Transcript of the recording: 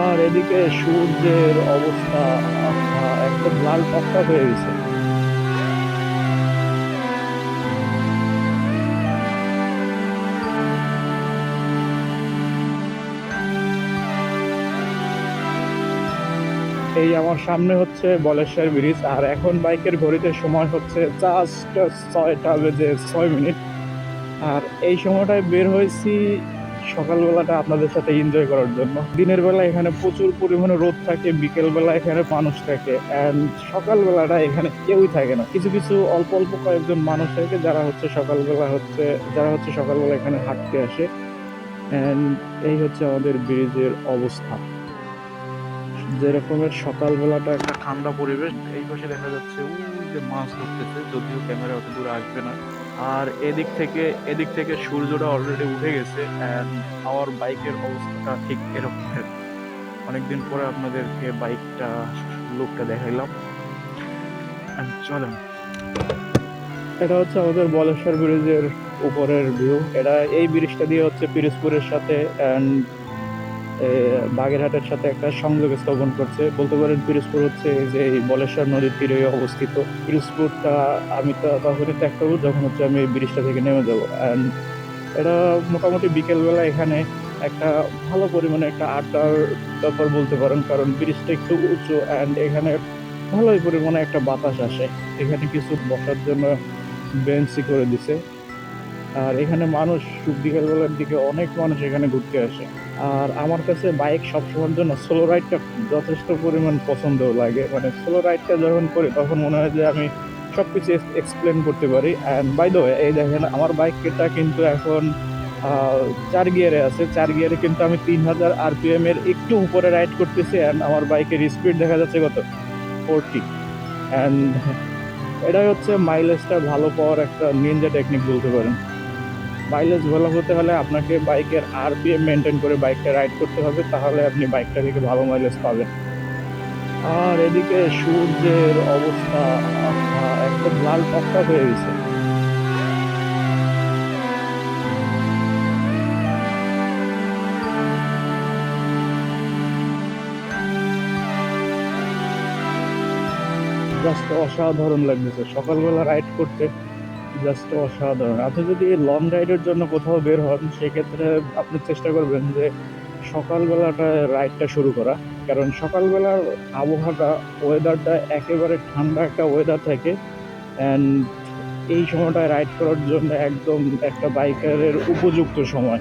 আর এদিকে সূর্যের অবস্থা একদম লাল টকটক হয়ে গেছে। এই আমার সামনে হচ্ছে বলেশ্বর ব্রিজ, আর এখন বাইকের ঘড়িতে সময় হচ্ছে জাস্ট ছয়টা বেজে ছয় মিনিট। আর এই সময়টায় বের হয়েছি সকালবেলাটা আপনাদের সাথে এনজয় করার জন্য। দিনের বেলা এখানে প্রচুর পরিমাণে রোদ থাকে বিকেল বেলা এখানে মানুষ থাকে অ্যান্ড সকালবেলাটা এখানে কেউই থাকে না। কিছু কিছু অল্প অল্প কয়েকজন মানুষ থাকে, যারা হচ্ছে সকালবেলা হচ্ছে, যারা হচ্ছে সকালবেলা এখানে হাঁটতে আসে অ্যান্ড এই হচ্ছে আমাদের ব্রিজের অবস্থা। যেরকমের সকালবেলাটা একটা ঠান্ডা পরিবেশ, এই পাশে দেখা যাচ্ছে ওই যে মাছ ধরতেছে, যদিও ক্যামেরা অত দূরে আসবে না। আর এদিক থেকে এদিক থেকে সূর্যটা অলরেডি উঠে গেছে অ্যান্ড আমার বাইকের অবস্থাটা ঠিক এরকম। অনেকদিন পরে আপনাদেরকে বাইকটা লুকটা দেখাইলাম। চলেন। এটা হচ্ছে আমাদের বলেশ্বর ব্রিজের উপরের ভিউ এটা এই ব্রিজটা দিয়ে হচ্ছে পিরোজপুরের সাথে অ্যান্ড বাগেরহাটের সাথে একটা সংযোগ স্থাপন করছে। বলতে পারেন পিরোজপুর হচ্ছে যে বলেশ্বর নদীর তীরে অবস্থিত। পিরোজপুরটা আমি তো তখনই ত্যাগ করব যখন হচ্ছে আমি ব্রিজটা থেকে নেমে যাব। অ্যান্ড এটা মোটামুটি বিকেলবেলা এখানে একটা ভালো পরিমাণে একটা আড্ডার ব্যাপার বলতে পারেন, কারণ ব্রিজটা একটু উঁচু অ্যান্ড এখানে ভালোই পরিমাণে একটা বাতাস আসে। এখানে কিছু বসার জন্য বেঞ্চি করে দিছে। আর এখানে মানুষ বিকেলবেলার দিকে অনেক মানুষ এখানে ঘুরতে আসে। আর আমার কাছে বাইক সবসময়ের জন্য সোলো রাইডটা যথেষ্ট পরিমাণ পছন্দ লাগে। মানে সোলো রাইডটা যখন করি, তখন মনে হয় যে আমি সব কিছু এক্সপ্লেন করতে পারি। অ্যান্ড বাই দ্য এই দেখেন, আমার বাইকটা কিন্তু এখন চার গিয়ারে আছে। চার গিয়ারে কিন্তু আমি তিন হাজার আরপিএম এর একটু উপরে রাইড করতেছি। অ্যান্ড আমার বাইকের স্পিড দেখা যাচ্ছে কত? ফোরটি অ্যান্ড এটাই হচ্ছে মাইলেজটা ভালো পাওয়ার একটা নিনজা টেকনিক বলতে পারেন। মাইলেজ ভালো হতে হলে আপনাকে বাইকের আরপিএম মেনটেন করে বাইকটা রাইড করতে হবে, তাহলে আপনি বাইকটা থেকে ভালো মাইলেজ পাবেন। আর এদিকে সূর্যের অবস্থা একদম লাল টকটক হয়ে গেছে। জাস্ট অসাধারণ লাগতেছে। সকালবেলা রাইড করতে জাস্ট অসাধারণ। আপনি যদি লং রাইডের জন্য কোথাও বের হন, সেক্ষেত্রে আপনি চেষ্টা করবেন যে সকালবেলাটা রাইডটা শুরু করা। কারণ সকালবেলার আবহাওয়াটা ওয়েদারটা একেবারে ঠান্ডা একটা ওয়েদার থাকে। অ্যান্ড এই সময়টা রাইড করার জন্য একদম একটা বাইকারের উপযুক্ত সময়।